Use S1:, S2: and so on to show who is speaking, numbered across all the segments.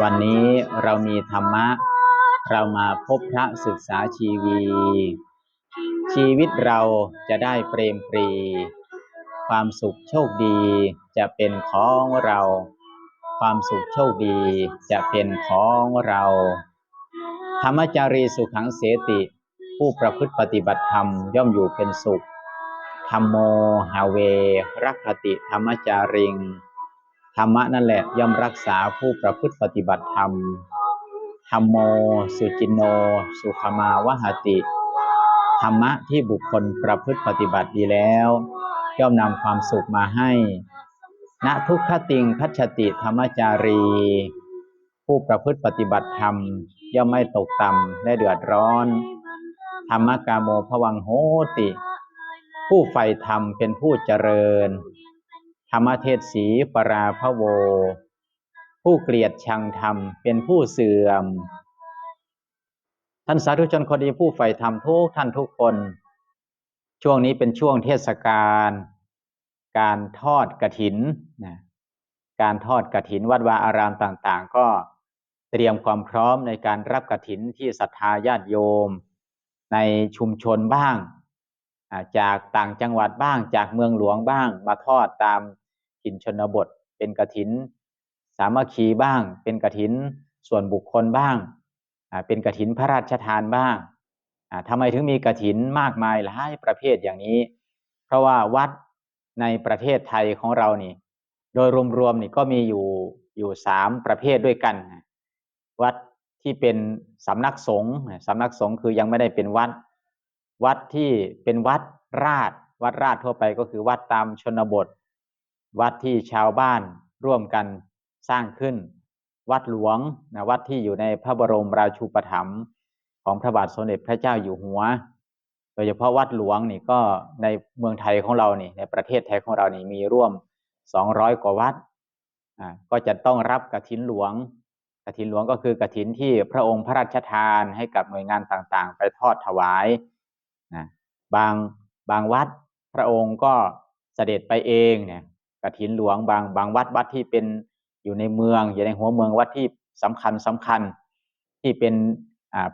S1: วันนี้เรามีธรรมะ เรามาพบพระศึกษาชีวี ชีวิตเราจะได้เปรมปรี ความสุขโชคดีจะเป็นของเรา ความสุขโชคดีจะเป็นของเรา ธรรมจารีสุขังเสติ ผู้ประพฤติปฏิบัติธรรมย่อมอยู่เป็นสุขธรรมโมหาเวรักขติธรรมจาริง ธรรมะนั่นแหละย่อมรักษาผู้ประพฤติปฏิบัติธรรมธรรมโม สุจินโน สุขมาวหติ ธรรมะที่บุคคลประพฤติปฏิบัติดีแล้ว ย่อมนำความสุขมาให้ ณทุกขติงคัจฉติธรรมจารี ผู้ประพฤติปฏิบัติธรรม ย่อมไม่ตกต่ำและเดือดร้อน ธรรมกาโมภวังโหติ ผู้ใฝ่ธรรมเป็นผู้เจริญ ธรรมเทศสีปราพโว ผู้เกลียดชังธรรมเป็นผู้เสื่อม ท่านสาธุชนคนดีผู้ใฝ่ธรรมทุกท่านทุกคน ช่วงนี้เป็นช่วงเทศกาลการทอดกระถินนะการทอดกระถินวัดวาอารามต่างๆ ก็เตรียมความพร้อมในการรับกระถินที่ศรัทธาญาติโยม ในชุมชนบ้าง จากต่างจังหวัดบ้างจากเมืองหลวงบ้างมาทอดตาม ถิ่นชนบท เป็นกระถิน สามัคคีบ้าง เป็นกระถินส่วนบุคคลบ้าง เป็นกระถินพระราชทานบ้างทำไมถึงมีกระถินมากมายหลายประเภทอย่างนี้ เพราะว่าวัดในประเทศไทยของเรานี่ โดยรวมๆนี่ก็มีอยู่อยู่สามประเภทด้วยกัน วัดที่เป็นสำนักสงฆ์สำนักสงฆ์คือยังไม่ได้เป็นวัด วัดที่เป็นวัดราช วัดราชทั่วไปก็คือวัดตามชนบท วัดที่ชาวบ้านร่วมกันสร้างขึ้น วัดหลวงนะวัดที่อยู่ในพระบรมราชูปถัมภ์ของพระบาทสมเด็จพระเจ้าอยู่หัว โดยเฉพาะวัดหลวงนี่ก็ในเมืองไทยของเรานี่ในประเทศไทยของเรานี่มีร่วม 200 กว่าวัดอ่าก็จะต้องรับกฐินหลวงกฐินหลวงก็คือกฐินที่พระองค์พระราชทานให้กับหน่วยงานต่างๆ ไปทอดถวายนะบางบางวัดพระองค์ก็เสด็จไปเองเนี่ย กฐินหลวงบางบางวัดวัดที่เป็นอยู่ในเมือง อยู่ในหัวเมืองวัดที่สำคัญสำคัญที่เป็น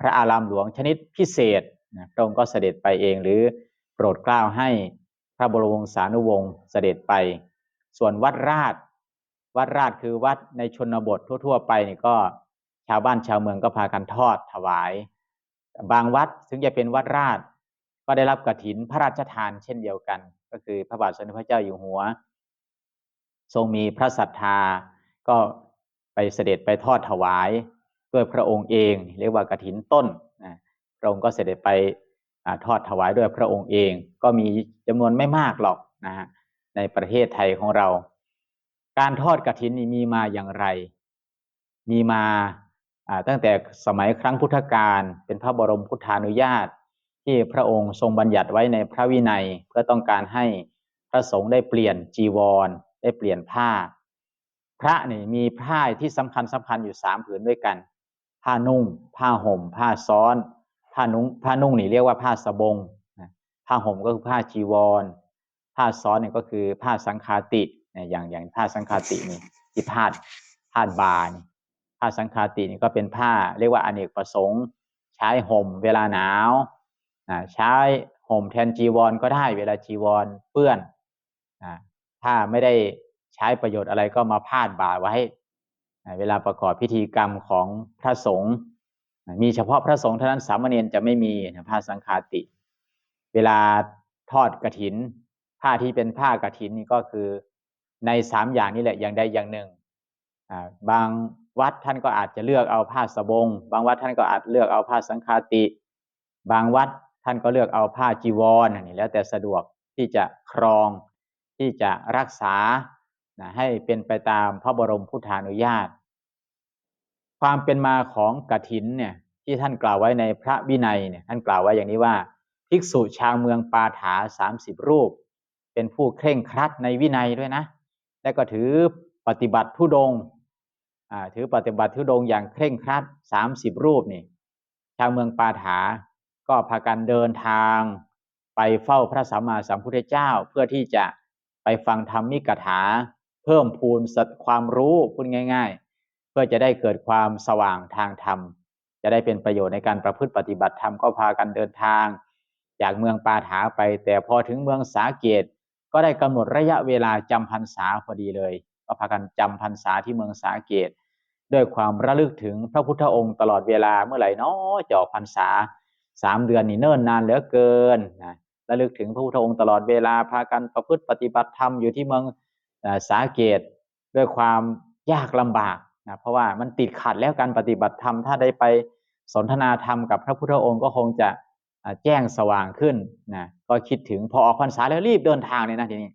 S1: พระอารามหลวงชนิดพิเศษพระองค์ก็เสด็จไปเองหรือโปรดเกล้าให้พระบรมวงศานุวงศ์เสด็จไป ส่วนวัดราช วัดราชคือวัดในชนบททั่ว ๆ ไปนี่ก็ชาวบ้านชาวเมืองก็พากันทอดถวาย บางวัดถึงจะเป็นวัดราช ก็ได้รับกฐินพระราชทานเช่นเดียวกัน ก็คือพระบาทสมเด็จพระเจ้าอยู่หัว ทรงมีพระศรัทธา ก็ไปเสด็จไปทอดถวายด้วยพระองค์เอง เรียกว่ากฐินต้นนะพระองค์ก็เสด็จไปอทอดถวายด้วยพระองค์เอง ก็มีจำนวนไม่มากหรอกนะฮะในประเทศไทยของเรา การทอดกฐินนี้มีมาอย่างไร มีมาตั้งแต่สมัยครั้งพุทธกาลเป็นพระบรมพุทธานุญาต ที่พระองค์ทรงบัญญัติไว้ในพระวินัย เพื่อต้องการให้พระสงฆ์ได้เปลี่ยนจีวร ได้เปลี่ยนผ้า พระนี่มีผ้าที่สำคัญสำคัญอยู่สามผืนด้วยกัน ผ้านุ่ง ผ้าห่ม ผ้าซ้อน ผ้านุ่งผ้านุ่งนี่เรียกว่าผ้าสบงผ้าห่มก็คือผ้าจีวร ผ้าซ้อนเนี่ยก็คือผ้าสังคาติอย่างอย่างผ้าสังคาตินี่ที่พาดพาดบานผ้าสังคาตินี่ก็เป็นผ้า เรียกว่าอเนกประสงค์ ใช้ห่มเวลาหนาวใช้ห่มแทนจีวรก็ได้เวลาจีวรเปื้อน ถ้าไม่ได้ใช้ประโยชน์อะไรก็มาพาดบ่าไว้ เวลาประกอบพิธีกรรมของพระสงฆ์มีเฉพาะพระสงฆ์เท่านั้นสามเณรจะไม่มีผ้าสังคาติ เวลาทอดกระถิน ผ้าที่เป็นผ้ากระถินนี่ก็คือในสามอย่างนี้แหละอย่างใดอย่างหนึ่งบางวัดท่านก็อาจจะเลือกเอาผ้าสบง บางวัดท่านก็อาจเลือกเอาผ้าสังคาติ บางวัดท่านก็เลือกเอาผ้าจีวรนี่แล้วแต่สะดวกที่จะครอง ที่จะรักษาให้เป็นไปตามพระบรมพุทธานุญาต ความเป็นมาของกถินเนี่ยที่ท่านกล่าวไว้ในพระวินัยเนี่ยท่านกล่าวไว้อย่างนี้ว่า ภิกษุชาวเมืองปาถาสามสิบรูป เป็นผู้เคร่งครัดในวินัยด้วยนะ และก็ถือปฏิบัติทุดงถือปฏิบัติทุดงอย่างเคร่งครัดสามสิบรูปนี่ชาวเมืองปาถาก็พากันเดินทางไปเฝ้าพระสัมมาสัมพุทธเจ้าเพื่อที่จะ ไปฟังธรรมิกถา เพิ่มพูนความรู้พูดง่าย ๆ เพื่อจะได้เกิดความสว่างทางธรรม จะได้เป็นประโยชน์ในการประพฤติปฏิบัติธรรมก็พากันเดินทาง จากเมืองปาถาไป แต่พอถึงเมืองสาเกต ก็ได้กำหนดระยะเวลาจำพรรษาพอดีเลย ก็พากันจำพรรษาที่เมืองสาเกต ด้วยความระลึกถึงพระพุทธองค์ตลอดเวลาเมื่อไหร่นาะจอกพรรษาสามเดือนนี่เนิ่นนานเหลือเกินนะ ระลึกถึงพระพุทธองค์ตลอดเวลาพากันประพฤติปฏิบัติธรรมอยู่ที่เมืองสาเกตด้วยความยากลำบากนะเพราะว่ามันติดขัดแล้วการปฏิบัติธรรมถ้าได้ไปสนทนาธรรมกับพระพุทธองค์ก็คงจะแจ้งสว่างขึ้นนะก็คิดถึงพอออกพรรษาแล้วรีบเดินทางเลยนะทีนี้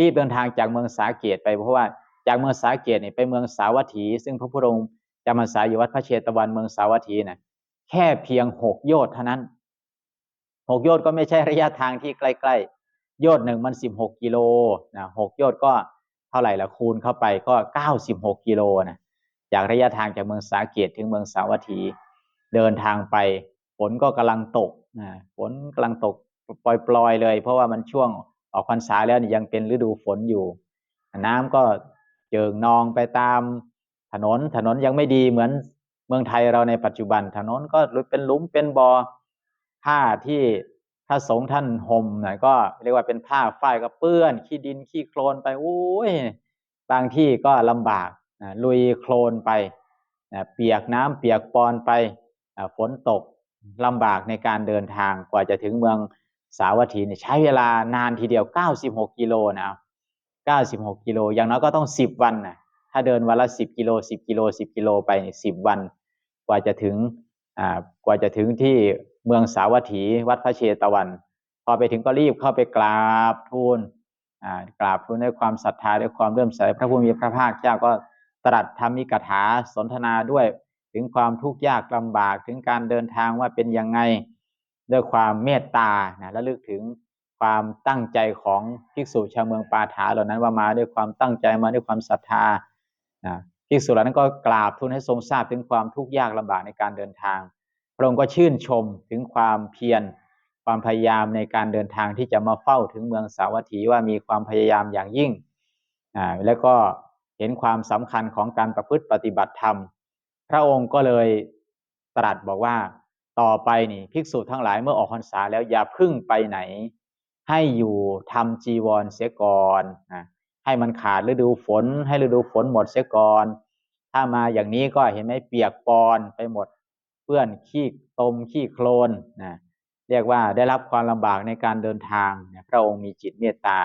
S1: รีบเดินทางจากเมืองสาเกตไปเพราะว่าจากเมืองสาเกตเนี่ยไปเมืองสาวัตถี ซึ่งพระพุทธองค์จำพรรษาอยู่วัดพระเชตวันเมืองสาวัตถีนะแค่เพียงหกโยชน์เท่านั้น หกโยชน์ก็ไม่ใช่ระยะทางที่ใกล้ๆ โยชน์หนึ่งมันสิบหกกิโลนะหกโยชน์ก็เท่าไหร่ละคูณเข้าไปก็เก้าสิบหกกิโลนะจากระยะทางจากเมืองสาเกตถึงเมืองสาวัตถี เดินทางไปฝนก็กำลังตกนะฝนกำลังตกปล่อยๆเลย เพราะว่ามันช่วงออกพรรษาแล้วนี่ยังเป็นฤดูฝนอยู่ น้ำก็เจิงนองไปตามถนนถนนยังไม่ดีเหมือนเมืองไทยเราในปัจจุบันถนนก็เป็นหลุมเป็นบอ่อ ผ้าที่พระสงฆ์ท่านห่มน่ยก็เรียกว่าเป็นผ้าฝ้ายก็เปื้อน ขี้ดินขี้โคลนไปโอ้ยบางที่ก็ลำบากนะลุยโคลนไปนะเปียกน้ำเปียกปอนไปฝนตกลำบากในการเดินทางกว่าจะถึงเมืองสาวัตถีใช้เวลานานทีเดียว 96 กิโลนะ96 กิโลอย่างน้อยก็ต้อง 10 วันนะถ้าเดินวันละ 10 กิโล 10 กิโล 10 กิโลไป 10 วัน กว่าจะถึงอ่ากว่าจะถึงที่ เมืองสาวัตถีวัดพระเชตวัน พอไปถึงก็รีบเข้าไปกราบทูลกราบทูลด้วยความศรัทธาด้วยความเลื่อมใสพระผู้มีพระภาคเจ้าก็ตรัสธรรมิกถาสนทนาด้วยถึงความทุกข์ยากลำบากถึงการเดินทางว่าเป็นยังไงด้วยความเมตตานะและลึกถึงความตั้งใจของภิกษุชาวเมืองปาถาเหล่านั้นว่ามาด้วยความตั้งใจมาด้วยความศรัทธานะภิกษุเหล่านั้นก็กราบทูลให้ทรงทราบถึงความทุกข์ยากลำบากในการเดินทาง พระองค์ก็ชื่นชมถึงความเพียรความพยายามในการเดินทางที่จะมาเฝ้าถึงเมืองสาวัตถีว่ามีความพยายามอย่างยิ่งอ่าแล้วก็เห็นความสำคัญของการประพฤติปฏิบัติธรรม พระองค์ก็เลยตรัสบอกว่าต่อไปนี่ภิกษุทั้งหลายเมื่อออกพรรษาแล้วอย่าพึ่งไปไหน ให้อยู่ทำจีวรเสียก่อนนะให้มันขาดฤดูฝน ให้ฤดูฝนหมดเสียก่อน ถ้ามาอย่างนี้ก็เห็นไหมเปียกปอนไปหมด เปื้อนขี้ตมขี้โคลนนะเรียกว่าได้รับความลำบากในการเดินทางนะพระองค์มีจิตเมตตา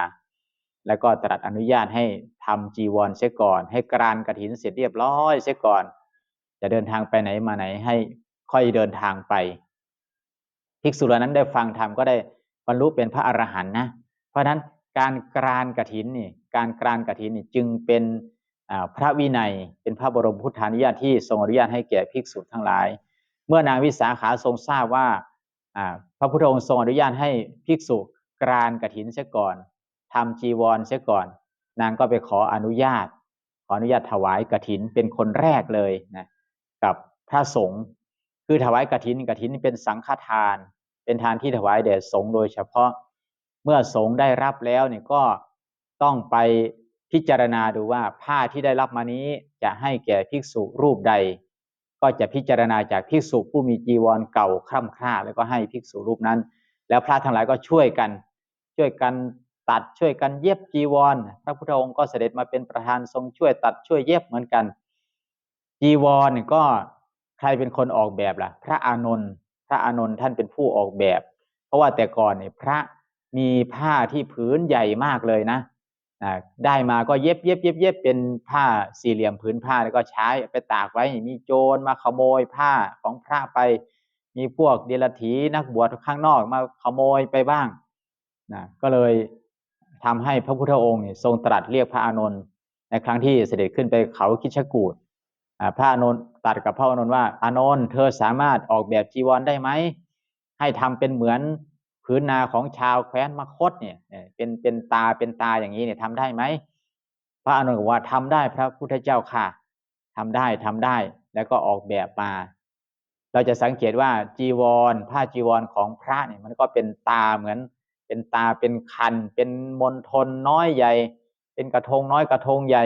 S1: แล้วก็ตรัสอนุญาตให้ทำจีวรเสียก่อน ให้กรานกระถินเสร็จเรียบร้อยเสียก่อน จะเดินทางไปไหนมาไหนให้ค่อยเดินทางไปภิกษุเหล่านั้นได้ฟังธรรมก็ได้บรรลุเป็นพระอรหันต์นะ เพราะฉะนั้นการกรานกระถินนี่การกรานกระถินนี่จึงเป็นพระวินัยเป็นพระบรมพุทธานุญาตที่ทรงอนุญาตให้แก่ภิกษุทั้งหลาย เมื่อนางวิสาขาทรงทราบว่าพระพุทธองค์ทรงอนุญาตให้ภิกษุกรานกระถินเสียก่อนทำจีวรเสียก่อน นางก็ไปขออนุญาต ขออนุญาตถวายกระถินเป็นคนแรกเลยนะกับพระสงฆ์คือถวายกระถินกระถินเป็นสังฆทาน เป็นทานที่ถวายแด่สงฆ์โดยเฉพาะเมื่อสงฆ์ได้รับแล้วเนี่ยก็ต้องไปพิจารณาดูว่าผ้าที่ได้รับมานี้จะให้แก่ภิกษุรูปใด ก็จะพิจารณาจากภิกษุผู้มีจีวรเก่าคร่ำคร่าแล้วก็ให้ภิกษุรูปนั้น แล้วพระทั้งหลายก็ช่วยกัน ช่วยกันตัดช่วยกันเย็บจีวร พระพุทธองค์ก็เสด็จมาเป็นประธานทรงช่วยตัดช่วยเย็บเหมือนกัน จีวรก็ใครเป็นคนออกแบบล่ะ พระอานนท์พระอานนท์ท่านเป็นผู้ออกแบบ เพราะว่าแต่ก่อนเนี่ยพระมีผ้าที่ผืนใหญ่มากเลยนะ ได้มาก็เย็บเย็บเย็บเย็บเป็นผ้าสี่เหลี่ยมผืนผ้าแล้วก็ใช้ไปตากไว้มีโจรมาขโมยผ้าของพระไป มีพวกเดรัจฉีนักบวชข้างนอกมาขโมยไปบ้างนะก็เลยทำให้พระพุทธองค์ทรงตรัสเรียกพระอานนท์ในครั้งที่เสด็จขึ้นไปเขาคิชกูดพระอานนท์ตรัดกับพระอานนท์ว่าอานนท์เธอสามารถออกแบบจีวรได้ไหมให้ทำเป็นเหมือนพื้นนาของชาวแคว้นมคตเนี่ย เป็นเป็นตาเป็นตาอย่างนี้เนี่ยทำได้ไหมพระอานนท์บอกว่าทำได้พระพุทธเจ้าค่ะทำได้ทำได้แล้วก็ออกแบบมา เราจะสังเกตว่าจีวรผ้าจีวรของพระเนี่ยมันก็เป็นตาเหมือน เป็นตาเป็นคัน เป็นมณฑลน้อยใหญ่ เป็นกระทงน้อยกระทงใหญ่